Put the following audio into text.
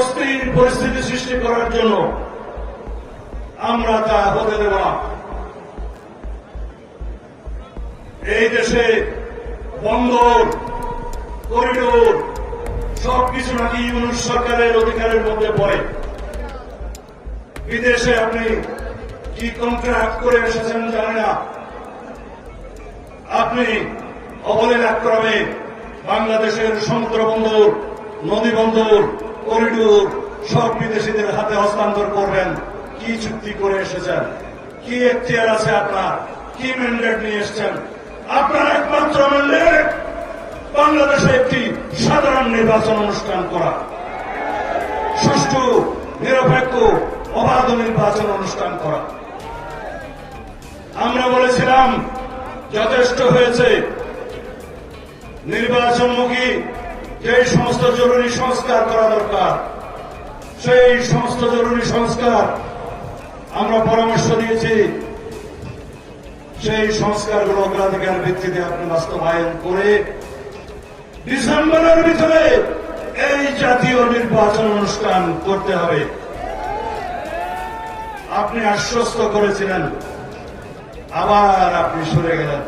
অস্থির পরিস্থিতি সৃষ্টি করার জন্য আমরা তা হতে দেব এই দেশে বন্দর, করিডোর, সবকিছু নাকি ইউনুস সরকারের অধিকারের মধ্যে পড়ে। বিদেশে আপনি কি কন্ট্রাক্ট করে এসেছেন জানি না। আপনি অবলীল ক্রমে বাংলাদেশের সমুদ্র বন্দর, নদী বন্দর করিডোর সব বিদেশিদের হাতে হস্তান্তর করবেন। কি চুক্তি করে এসেছেন? কি এখতিয়ার আছে আপনার? কি ম্যান্ডেট নিয়ে এসেছেন? আপনার একমাত্র ম্যান্ডেট বাংলাদেশে একটি সাধারণ নির্বাচন অনুষ্ঠান করা। সুষ্ঠু, নিরপেক্ষ, অবাধ নির্বাচন অনুষ্ঠান করা। আমরা বলেছিলাম, যথেষ্ট হয়েছে। নির্বাচনমুখী যে সমস্ত জরুরি সংস্কার করা দরকার, সেই সমস্ত জরুরি সংস্কার আমরা পরামর্শ দিয়েছি। সেই সংস্কারগুলো অগ্রাধিকার ভিত্তিতে আপনি বাস্তবায়ন করে ডিসেম্বরের ভিতরে এই জাতীয় নির্বাচন অনুষ্ঠান করতে হবে। আপনি আশ্বস্ত করেছিলেন, আবার আপনি সরে গেলেন।